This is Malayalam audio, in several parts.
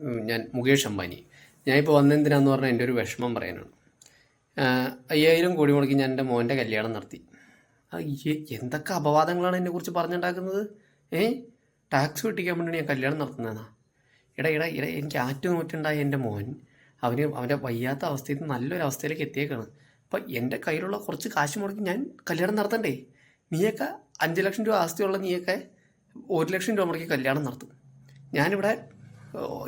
ഉം, ഞാൻ മുകേഷ് അംബാനി. ഞാനിപ്പോൾ വന്നെന്തിനാന്ന് പറഞ്ഞാൽ എന്റെ ഒരു വിഷമം പറയാനാണ്. അയ്യായിരം കോടി മുടക്കി ഞാൻ എന്റെ മോന്റെ കല്യാണം നടത്തി. അയ്യേ എന്തൊക്കെ അപവാദങ്ങളാണ് എന്നെക്കുറിച്ച് പറഞ്ഞുണ്ടാക്കുന്നത്? ഏ? ടാക്സ് വെട്ടിക്കാൻ വേണ്ടി ഞാൻ കല്യാണം നടത്തുന്നതെന്നാ? എടാ എടാ എടാ എനിക്ക് ആറ്റുനൂറ്റുണ്ടായ എന്റെ മോൻ അവന് അവന്റെ വയ്യാത്ത അവസ്ഥയിൽ നിന്ന് നല്ലൊരു അവസ്ഥയിലേക്ക് എത്തിയേക്കാണ്. അപ്പം എന്റെ കയ്യിലുള്ള കുറച്ച് കാശ് മുടക്കി ഞാൻ കല്യാണം നടത്തണ്ടേ? നീയൊക്കെ അഞ്ച് ലക്ഷം രൂപ ആസ്തിയുള്ള നീയൊക്കെ ഒരു ലക്ഷം രൂപ മുടക്കി കല്യാണം നടത്തും. ഞാനിവിടെ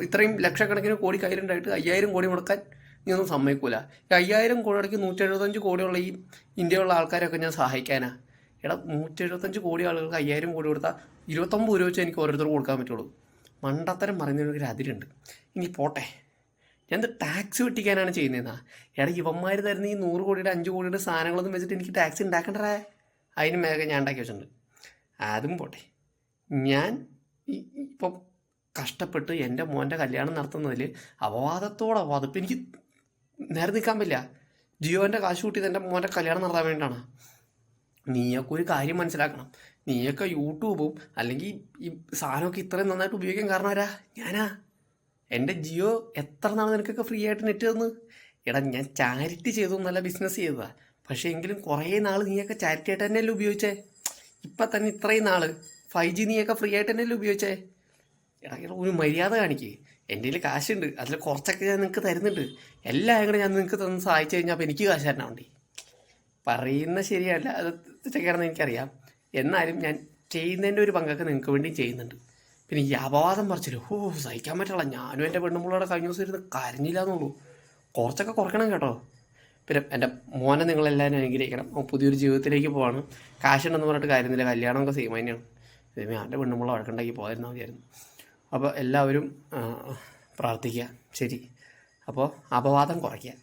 ഇത്രയും ലക്ഷക്കണക്കിന് കോടി കയ്യിലുണ്ടായിട്ട് അയ്യായിരം കോടി മുടക്കാൻ നീ ഒന്നും സമ്മതിക്കൂല. അയ്യായിരം കോടി മുടക്കി നൂറ്റി എഴുപത്തഞ്ച് കോടിയുള്ള ഈ ഇന്ത്യയിലുള്ള ആൾക്കാരൊക്കെ ഞാൻ സഹായിക്കാനാ. എടാ നൂറ്റി എഴുപത്തഞ്ച് കോടി ആളുകൾക്ക് അയ്യായിരം കോടി കൊടുത്താൽ ഇരുപത്തൊമ്പത് രൂപ വെച്ച് എനിക്ക് ഓരോരുത്തർക്ക് കൊടുക്കാൻ പറ്റുള്ളൂ. മണ്ടത്തരം പറയുന്നതിനൊരു അതിരുണ്ട്. ഇനി പോട്ടെ. ഞാൻ ടാക്സ് വെട്ടിക്കാനാണ് ചെയ്യുന്നതെന്നാ? എടാ ഇവന്മാർ തരുന്ന ഈ നൂറ് കോടിയുടെ അഞ്ച് കോടിയുടെ സാധനങ്ങളൊന്നും വെച്ചിട്ട് എനിക്ക് ടാക്സ് ഉണ്ടാക്കണ്ടേ അതിന് മേഘം ഞാൻ ഉണ്ടാക്കി വെച്ചിട്ടുണ്ട്. അതും പോട്ടെ. ഞാൻ ഇപ്പം കഷ്ടപ്പെട്ട് എന്റെ മോന്റെ കല്യാണം നടത്തുന്നതിൽ അപവാദത്തോടെ അപവാദം. ഇപ്പം എനിക്ക് നേരെ നിൽക്കാൻ പറ്റില്ല. ജിയോന്റെ കാശ് കൂട്ടിയത് എന്റെ മോന്റെ കല്യാണം നടത്താൻ വേണ്ടിയിട്ടാണ്. നീയൊക്കെ ഒരു കാര്യം മനസ്സിലാക്കണം. നീയൊക്കെ യൂട്യൂബും അല്ലെങ്കിൽ ഈ സാധനമൊക്കെ ഇത്രയും നന്നായിട്ട് ഉപയോഗിക്കാൻ കാരണം ആരാ? ഞാനാ. എന്റെ ജിയോ എത്ര നാൾ നിനക്കൊക്കെ ഫ്രീ ആയിട്ട് നെറ്റ് തന്ന്? എടാ ഞാൻ ചാരിറ്റി ചെയ്തു നല്ല ബിസിനസ് ചെയ്തതാ. പക്ഷേ എങ്കിലും കുറേ നാൾ നീയൊക്കെ ചാരിറ്റി ആയിട്ട് തന്നെയല്ലേ ഉപയോഗിച്ചേ? ഇപ്പം തന്നെ ഇത്രയും നാൾ ഫൈവ് ജി നീയൊക്കെ ഫ്രീ ആയിട്ട് തന്നെയല്ലേ ഉപയോഗിച്ചേ? എടാ ഒരു മര്യാദ കാണിക്ക്. എന്റെ കയ്യിൽ കാശുണ്ട്. അതിൽ കുറച്ചൊക്കെ ഞാൻ നിങ്ങൾക്ക് തരുന്നുണ്ട്. എല്ലാം കൂടെ ഞാൻ നിങ്ങൾക്ക് തന്ന് സഹായിച്ചു കഴിഞ്ഞാൽ അപ്പോൾ എനിക്ക് കാശ് തരണം വേണ്ടി പറയുന്ന ശരിയല്ല. അത് തെറ്റൊക്കെയാണെന്ന് എനിക്കറിയാം. എന്നാലും ഞാൻ ചെയ്യുന്നതിന്റെ ഒരു പങ്കൊക്കെ നിങ്ങൾക്ക് വേണ്ടി ചെയ്യുന്നുണ്ട്. പിന്നെ ഈ അപവാദം പറിച്ചില്ല? ഓ സഹിക്കാൻ പറ്റില്ല ഞാനും എന്റെ പെണ്ണുമ്പിള്ളയുടെ കഴിഞ്ഞ ദിവസം ഇരുന്ന് കരഞ്ഞില്ല എന്നുള്ളൂ കുറച്ചൊക്കെ കുറക്കണം കേട്ടോ. പിന്നെ എന്റെ മോനെ നിങ്ങളെല്ലാവരും അനുഗ്രഹിക്കണം. പുതിയൊരു ജീവിതത്തിലേക്ക് പോവാണ്. കാശുണ്ടെന്ന് പറഞ്ഞിട്ട് കാര്യമില്ല. കല്യാണമൊക്കെ സെയിം തന്നെയാണ്. എന്റെ പെണ്ണുമ്പിള്ള വഴക്കുണ്ടാക്കി പോകാതിരുന്നാൽ മതിയായിരുന്നു. അപ്പോൾ എല്ലാവരും പ്രാർത്ഥിക്കുക. ശരി. അപ്പോൾ അപവാദം കുറയ്ക്കുക.